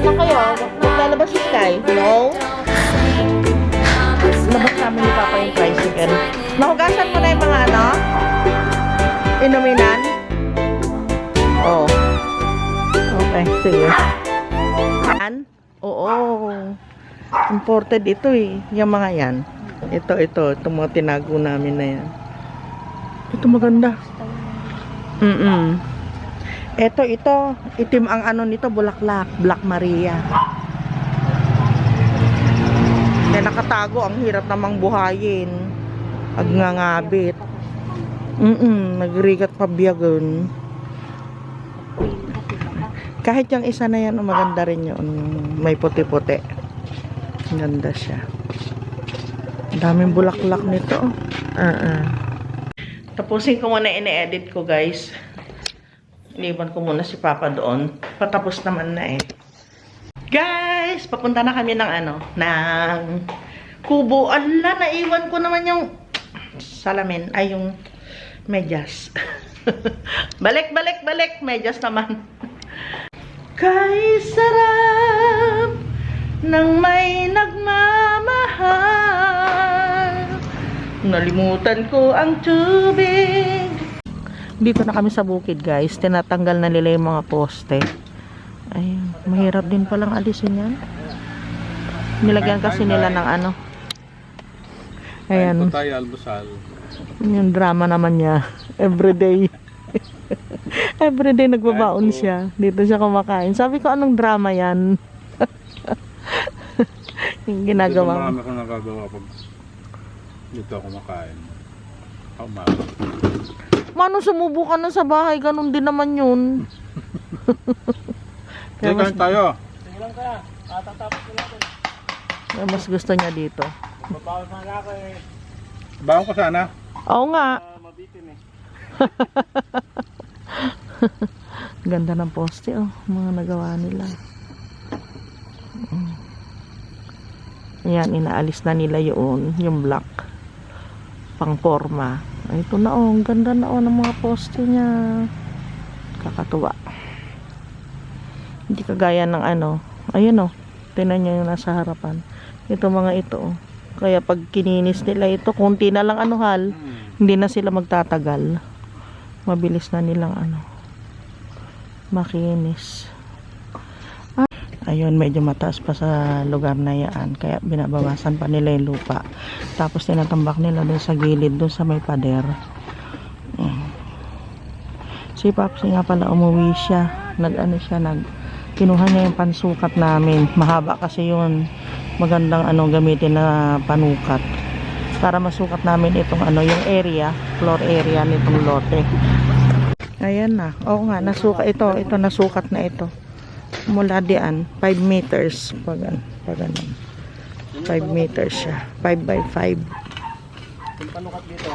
Teka lang, teka lang. O, dyan lang kayo. Maglalabas si Sky. No? Labas namin ni Papa yung tricycle. Nahugasan mo na yung mga ano? Inuminan? Oo. Okay, sige. Yan? Oo. Imported ito eh. Yung mga yan. Ito, ito. Ito mga tinago namin na yan. Ito maganda. Mm-mm. Ito, ito. Itim ang ano nito, bulaklak. Black Maria. Kaya nakatago, ang hirap namang buhayin. Agnangabit. Mm-mm, nagrigat pa biyagon. Kahit yung isa na yan, oh, maganda rin yun. May puti-puti. Ganda siya. Daming bulaklak nito. Uh-uh. Tapusin ko muna ine-edit ko, guys. Iniwan ko muna si Papa doon. Patapos naman na eh. Guys, papunta na kami ng ano, ng kubo. Ala, naiwan ko naman yung salamin. Ay, yung medyas. balik, balik, balik. Medyas naman. Kay sarap ng may nagmamahal. Nalimutan ko ang tubig. Dito na kami sa bukid guys. Tinatanggal na nila yung mga poste. Ayun. Mahirap din palang alisin yan. Nilagyan kasi nila ng ano. Ayan. po tayo almusal. Yung drama naman niya. Everyday. Everyday nagbabaon siya. Dito siya kumakain. Sabi ko, anong drama yan? yung ginagawa marami akong nagagawa pag dito ako makain. Umaga. Mano, sumubo ka na sa bahay. Ganon din naman yun. Kaya mas, tayo. kaya mas gusto niya dito. Baon ko sana. Oo nga. Ganda ng poste, oh. Mga nagawa nila. Mm. Ayan, inaalis na nila yun. Yung black. Pang forma. Ito na, oh. Ang ganda na, oh, ng mga poste niya. Kakatuwa. Hindi kagaya ng ano. Ayun, oh. Tinan niyo yung nasa harapan. Ito mga ito, oh. Kaya pag kininis nila ito, kunti na lang ano hal, hindi na sila magtatagal. Mabilis na nilang ano, makinis. Ayun, medyo mataas pa sa lugar na yan. Kaya binabawasan pa nila yung lupa. Tapos tinatambak nila doon sa gilid, doon sa may pader. Mm. Si Papsi nga pala umuwi siya. Nag ano siya, nag kinuha niya yung pansukat namin. Mahaba kasi yun. Magandang ano gamitin na panukat para masukat namin itong ano yung area, floor area nitong lote. Ayan na. Oo nga, nasukat ito, ito nasukat na ito. Mula diyan, 5 meters pag pag ano. 5 meters siya. 5 by 5. Kung panukat dito.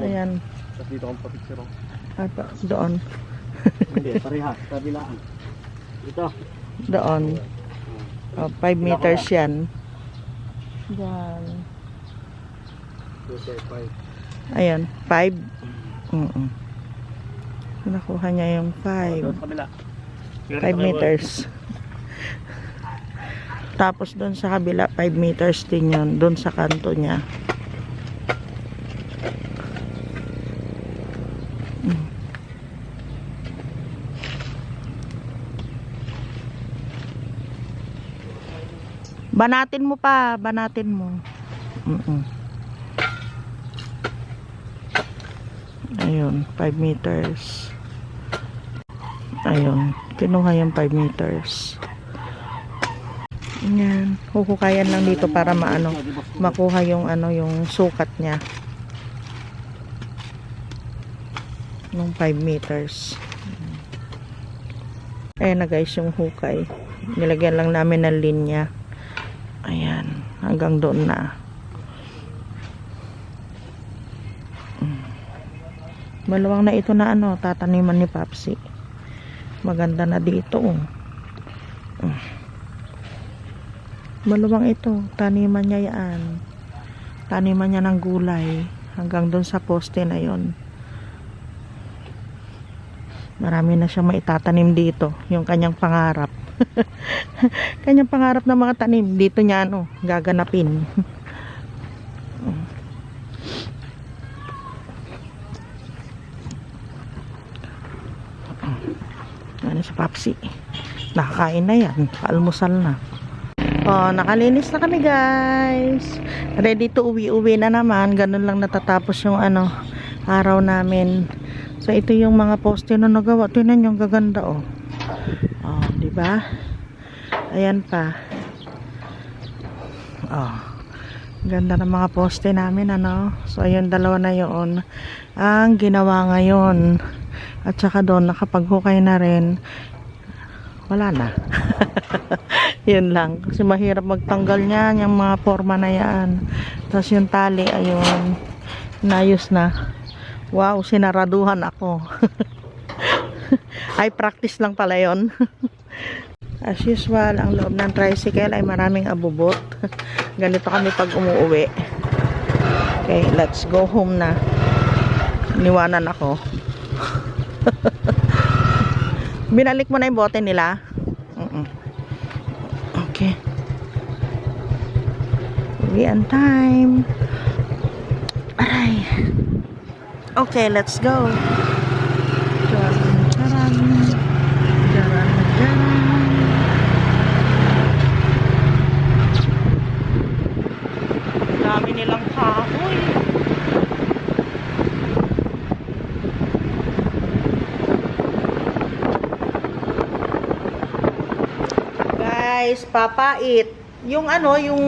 Ayan. Tapos dito akong papicture. At doon. Hindi, parehas. Kabilaan. Dito. Doon. Oh, 5 meters yan. 2.5. Ayan, 5. Mm -mm. Nakuha niya yung 5. kabila. 5 meters. Tapos doon sa kabila, 5 meters din yun. Doon sa kanto niya. Mm. Banatin mo pa, banatin mo. Mm-mm. Ayun, 5 meters. Ayun, kinuha yung 5 meters. Yan, huhukayan lang dito para maano, makuha yung ano, yung sukat niya. Nung 5 meters. Ayan na guys, yung hukay. Nilagyan lang namin ng linya. Ayan, hanggang doon na. Maluwang na ito na ano, tataniman ni Papsi. Maganda na dito. Oh. Mm. Maluwang ito, taniman niya yan. Taniman niya ng gulay hanggang doon sa poste na yon. Marami na siyang maitatanim dito, yung kanyang pangarap. kanyang pangarap na mga tanim, dito niya ano, gaganapin. ano si Papsi? Nakakain na yan, paalmusal na. Oh, nakalinis na kami guys. Ready to uwi-uwi na naman. Ganun lang natatapos yung ano, araw namin. So ito yung mga poste na nagawa. Tingnan yung gaganda oh. Oh, di ba? Ayan pa. Oh. Ganda ng mga poste namin ano. So ayun dalawa na yon ang ginawa ngayon. At saka doon nakapaghukay na rin. Wala na. yun lang. Kasi mahirap magtanggal niyan, yung mga forma na yan. Tapos yung tali, ayun. Nayos na. Wow, sinaraduhan ako. ay, practice lang pala yon. As usual, ang loob ng tricycle ay maraming abubot. Ganito kami pag umuwi. Okay, let's go home na. Niwanan ako. Binalik mo na yung bote nila? Mm-mm. Okay. Uwian time. Aray. Okay, let's go. Charan, charan. Charan, charan. Dami nilang kahoy. Guys, papait. Yung ano, yung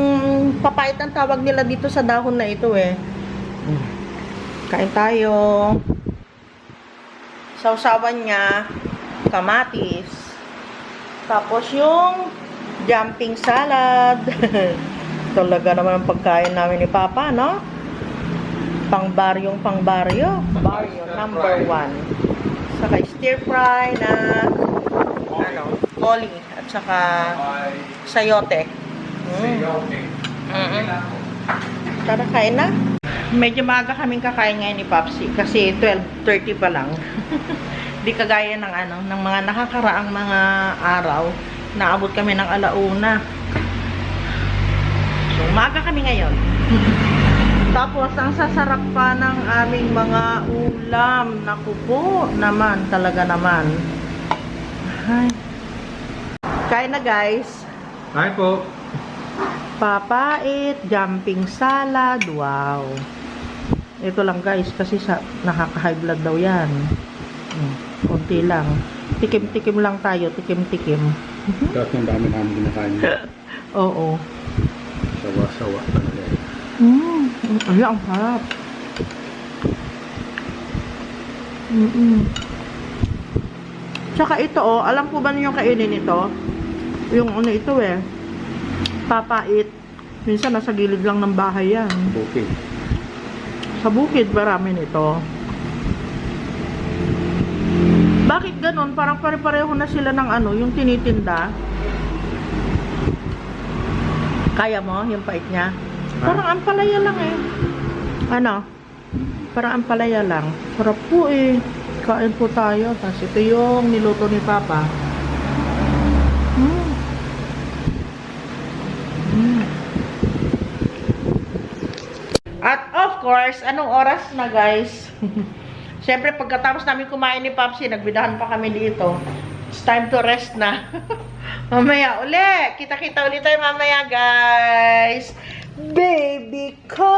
papait ang tawag nila dito sa dahon na ito eh. Kain tayo. Sausawan niya, kamatis. Tapos yung jumping salad. Talaga naman ang pagkain namin ni Papa, no? Pangbaryong pangbaryo. Baryo, number one. Saka stir fry na ano, coli at saka sayote. Mm. Mm-mm. Tara, kain na. Medyo maaga kaming kakain ngayon ni Popsi kasi 12.30 pa lang. Di kagaya ng ano, ng mga nakakaraang mga araw, naabot kami ng alauna. So, maaga kami ngayon. Tapos, ang sasarap pa ng aming mga ulam. Naku po, naman, talaga naman. Kain na guys. Hi po. Papait, jumping salad, wow. Ito lang guys, kasi sa nakaka-high blood daw yan. Hmm, konti lang. Tikim-tikim lang tayo, tikim-tikim. Lahat ng dami namin kinakain. Oo. Sawa-sawa talaga. Mm, ay, ang harap. Mm-mm. Tsaka ito oh, alam po ba niyo kainin ito? Yung ano ito eh, papait. Minsan nasa gilid lang ng bahay yan. Okay. Sa bukid, marami nito. Bakit ganun? Parang pare-pareho na sila ng ano, yung tinitinda. Kaya mo, yung pait niya? Parang ampalaya lang eh. Ano? Parang ampalaya lang. Sarap po eh. Kain po tayo. Tapos ito yung niluto ni Papa. Mm. Mm. At of course, anong oras na guys? Siyempre, pagkatapos namin kumain ni Papsi, nagbidahan pa kami dito. It's time to rest na. mamaya uli. Kita-kita ulit tayo mamaya, guys. Baby ko!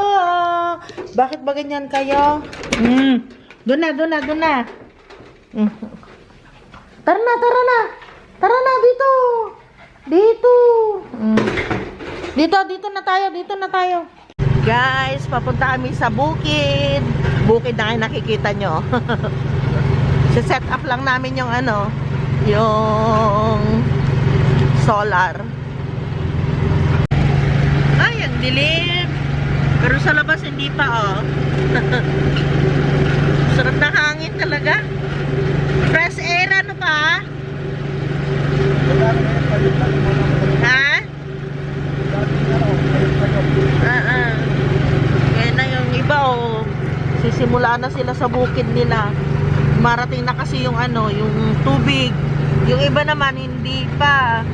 Bakit ba ganyan kayo? Mm. Doon na, doon na, doon na. Mm. Tara na, tara na. Tara na, dito. Dito. Mm. Dito, dito na tayo, dito na tayo. Guys, papunta kami sa bukid. Bukid na nakikita nyo. set up lang namin yung ano, yung solar. Ay, ang dilim. Pero sa labas hindi pa, oh. Sarap na hangin talaga. Fresh air, ano pa? Ha? Ah, ah. Kaya na sila sa bukid nila. Dumarating na kasi yung ano, yung tubig. Yung iba naman hindi pa.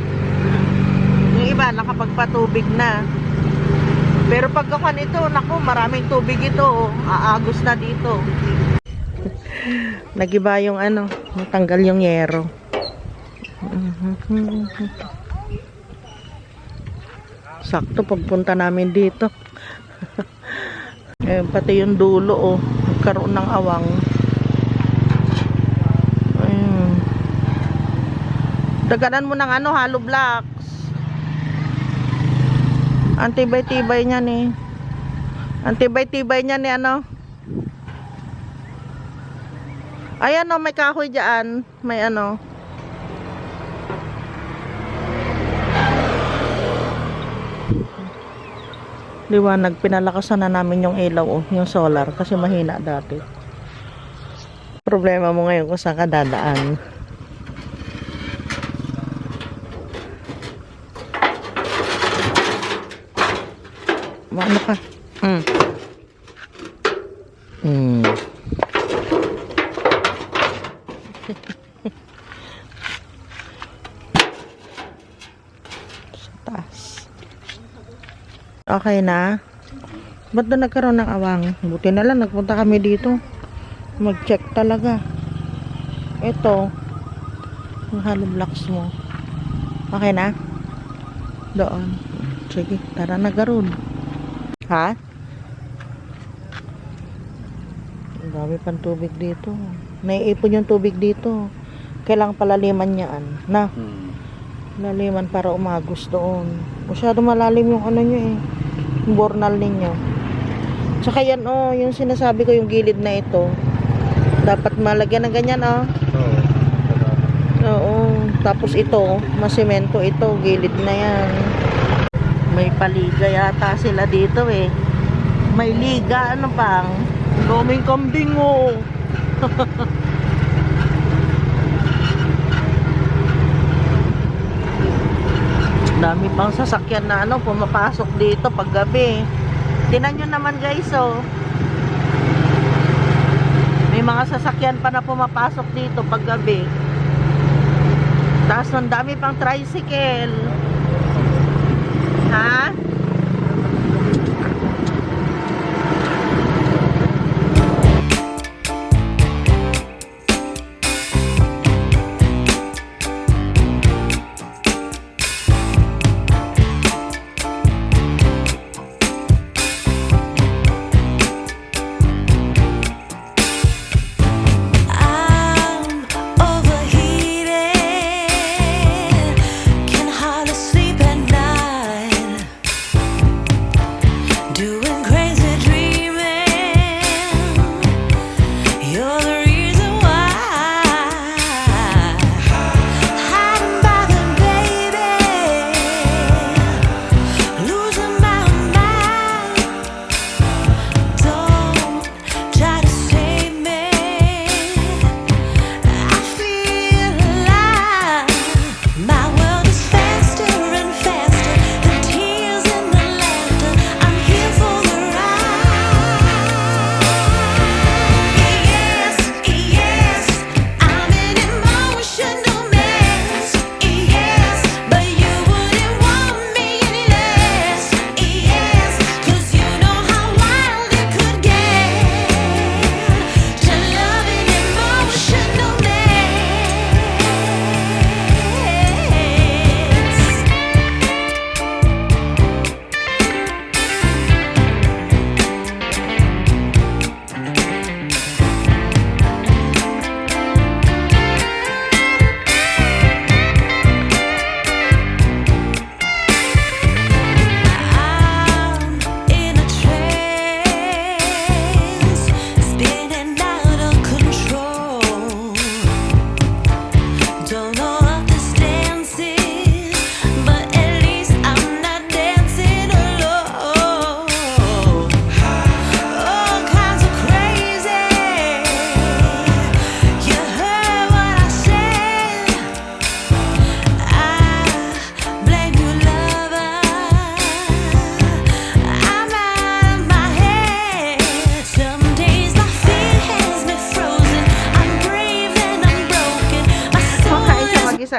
Yung iba nakapagpatubig na. Pero pagkakan ito, naku, maraming tubig ito. oh. Aagos na dito. Nagiba yung ano, natanggal yung yero. Sakto pagpunta namin dito. eh, pati yung dulo oh, nagkaroon ng awang. Ayun. Daganan mo ng ano, hollow blocks. Antibay-tibay niya ni. Antibay-tibay niya ni ano. Ayan oh, may kahoy dyan. May ano. Liwanag pinalakasan na namin yung ilaw oh, yung solar kasi mahina dati. Problema mo ngayon kung saan ka dadaan ano ka hmm. Hmm. sa taas Okay na. Ba't doon nagkaroon ng awang? Buti na lang, nagpunta kami dito. Mag-check talaga. Ito. Yung hollow blocks mo. Okay na? Doon. Sige, tara na garon. Ha? Ang dami pang tubig dito. Naiipon yung tubig dito. Kailangan palaliman yan. Na, Hmm. laliman para umagos doon. Masyado malalim yung ano nyo eh. Bornal ninyo. Tsaka yan oh, yung sinasabi ko yung gilid na ito. Dapat malagyan ng ganyan oh. Oo. Oo. Tapos ito, masimento ito, gilid na yan. May paliga yata sila dito eh. May liga, ano pang? Daming kambing oh. Dami pang sasakyan na ano, pumapasok dito pag gabi. Tinan nyo naman guys oh. May mga sasakyan pa na pumapasok dito pag gabi. Tapos ang dami pang tricycle. Ha?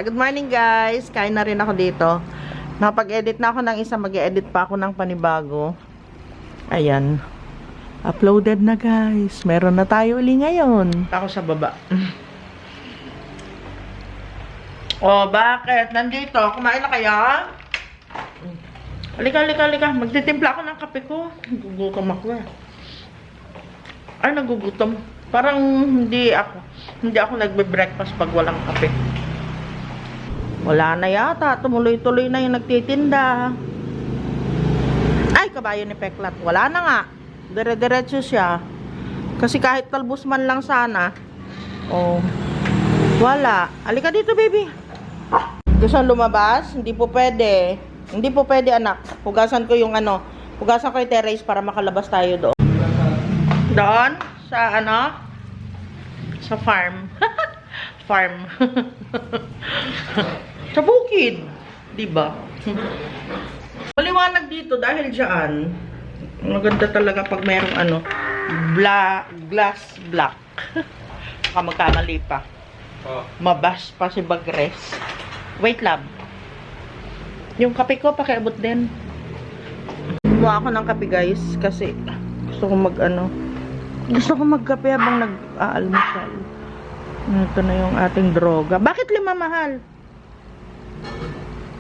Good morning guys. Kain na rin ako dito. Nakapag-edit na ako ng isa. Mag-edit pa ako ng panibago. Ayan. Uploaded na guys. Meron na tayo uli ngayon. Ako sa baba. oh, bakit? Nandito. Kumain na kaya? Halika, halika, halika. Magtitimpla ako ng kape ko. Nagugutom ako eh. Ay, nagugutom. Parang hindi ako. Hindi ako nagbe-breakfast pag walang kape. Wala na yata. Tumuloy-tuloy na yung nagtitinda. Ay, kabayo ni Peklat. Wala na nga. Dire-diretso siya. Kasi kahit talbos man lang sana. Oh. Wala. Alika dito, baby. Gusto lumabas? Hindi po pwede. Hindi po pwede, anak. Hugasan ko yung ano. Hugasan ko yung terrace para makalabas tayo doon. Doon? Sa ano? Sa farm. farm. sa bukid. Diba? Maliwanag dito dahil dyan. Maganda talaga pag merong ano. Bla glass black. Baka magkamali pa. Oh. Mabas pa si Bagres. Wait lab. Yung kape ko pakiabot din. Kumuha ako ng kape guys kasi gusto ko mag ano. Gusto ko magkape habang nag-aalmusal. Ito na yung ating droga. Bakit lima mahal?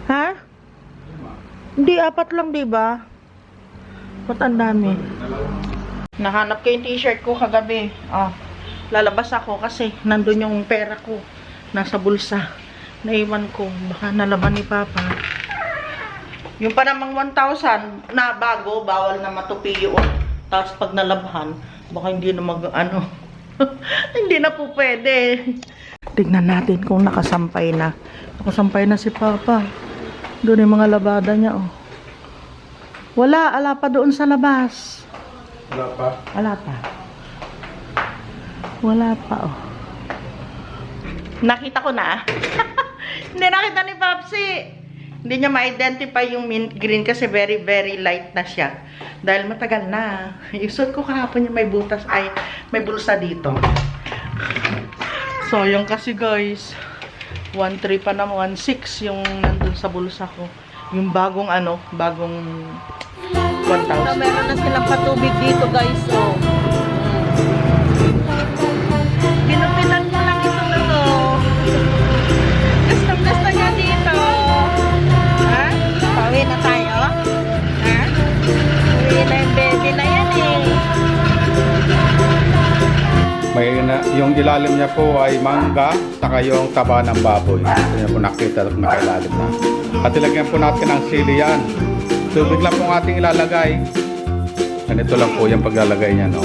Ha? Hindi, apat lang, di ba? Ba't ang dami? Nahanap ko yung t-shirt ko kagabi. Oh, lalabas ako kasi nandun yung pera ko. Nasa bulsa. Naiwan ko. Baka nalaman ni Papa. Yung pa namang 1,000 na bago, bawal na matupi yun. Tapos pag nalabhan, baka hindi na mag, ano, hindi na po pwede. Tignan natin kung nakasampay na. Nakasampay na si Papa. Doon yung mga labada niya, oh. Wala, ala pa doon sa labas. Wala pa. Wala pa. Wala pa, oh. Nakita ko na. Hindi nakita ni Papsi. Hindi niya ma-identify yung mint green kasi very, very light na siya. Dahil matagal na. Yung ko kahapon yung may butas, ay, may bulsa dito. So, yung kasi guys, 1.3 pa naman, 1.6 yung nandun sa bulsa ko. Yung bagong ano, bagong 1,000. meron na silang patubig dito guys, oh. Ginupitan May na, yung ilalim niya po ay mangga, saka yung taba ng baboy. Ito niya po nakita at nakailalim na. At ilagyan po natin ng sili yan. Tubig lang po ang ating ilalagay. Ganito lang po yung paglalagay niya, no?